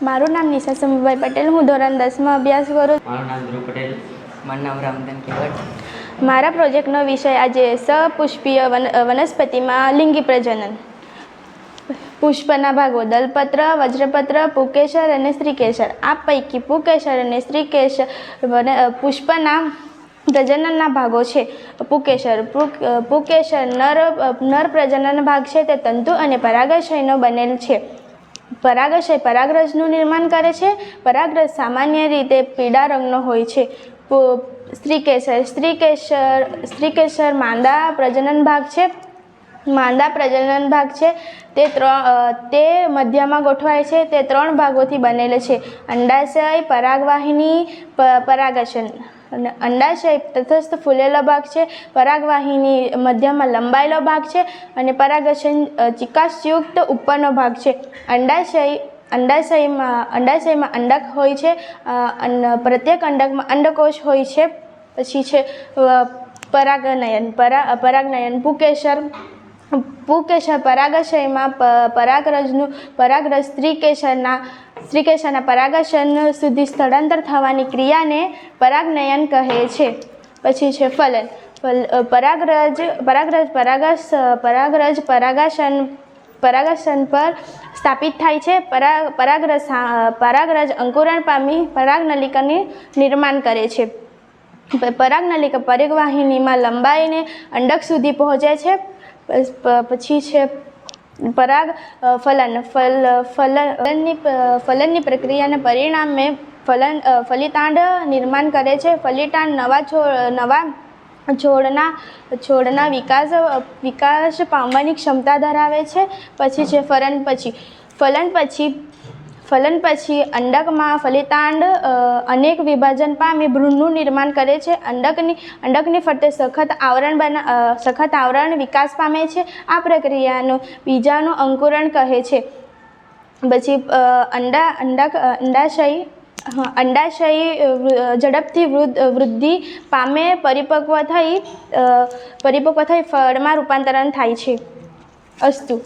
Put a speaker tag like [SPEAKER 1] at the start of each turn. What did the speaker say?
[SPEAKER 1] મારું નામ નિશા સમુભાઈ પટેલ હું ધોરણ દસમાં અભ્યાસ કરું
[SPEAKER 2] મારું નામ ધ્રુવ પટેલ
[SPEAKER 3] મારું નામ રામધન કેવટ
[SPEAKER 1] મારા પ્રોજેક્ટનો વિષય આજે સપુષ્પીય વન વનસ્પતિમાં લિંગી પ્રજનન. પુષ્પના ભાગો દલપત્ર વજ્રપત્ર પુકેશર અને શ્રીકેશર આ પૈકી પુકેશર અને શ્રીકેશર પુષ્પના પ્રજનનના ભાગો છે. પુકેશર પુકેશર નર નર પ્રજનન ભાગ છે તે તંતુ અને પરાગાશયનો બનેલ છે. પરાગાશય પરાગરજનું નિર્માણ કરે છે. પરાગરજ સામાન્ય રીતે પીળા રંગનો હોય છે. સ્ત્રીકેસર સ્ત્રીકેસર સ્ત્રીકેસર માંદા પ્રજનન ભાગ છે. માંદા પ્રજનન ભાગ છે. તે ત્રણ તે મધ્યમાં ગોઠવાય છે. તે ત્રણ ભાગોથી બનેલો છે. અંડાશય, પરાગવાહિની પરાગાશન. અને અંડાશય તટસ્થ ફૂલેલો ભાગ છે, પરાગવાહિની મધ્યમાં લંબાયેલો ભાગ છે અને પરાગશન ચિકાસયુક્ત ઉપરનો ભાગ છે. અંડાશય, અંડાશયમાં અંડાશયમાં અંડક હોય છે પ્રત્યેક અંડકમાં અંડકોશ હોય છે, પછી છે પરાગનયન, પરા, પરાગનયન પુકેશર પુકેશર પરાગાશયમાં પરાગરજનું, પરાગરજ સ્ત્રીકેશરના સ્ત્રીકેશરના પરાગશન સુધી સ્થળાંતર થવાની ક્રિયાને પરાગનયન કહે છે. પછી છે ફલન. પરાગરજ પરાગરજ, પરાગસ, પરાગરજ, પરાગાસન પરાગાસન પર સ્થાપિત થાય છે. પરાગ પરાગરજ પરાગરજ અંકુરણ પામી પરાગનલિકાની નિર્માણ કરે છે. પરાગનલિકા પરિવાહિનીમાં લંબાઈને અંડક સુધી પહોંચે છે. પછી છે પરાગ ફલન. ફલ ફલન ફલનની ફલનની પ્રક્રિયાના પરિણામે ફલન ફલિતાંડ નિર્માણ કરે છે. ફલિતાંડ નવા છોડ નવા છોડના છોડના વિકાસ વિકાસ પામવાની ક્ષમતા ધરાવે છે. પછી છે ફલન પછી. ફલન પછી ફલન પછી અંડકમાં ફલિતાંડ અનેક વિભાજન પામી ભ્રૂણનું નિર્માણ કરે છે. અંડકની અંડકની ફરતે સખત આવરણ બના સખત આવરણ વિકાસ પામે છે. આ પ્રક્રિયાનું બીજાનું અંકુરણ કહે છે. પછી અંડા અંડા અંડાશય અંડાશય ઝડપથી વૃદ્ધિ પામે પરિપક્વ થઈ પરિપક્વ થઈ ફળમાં રૂપાંતરણ થાય છે. અસ્તુ.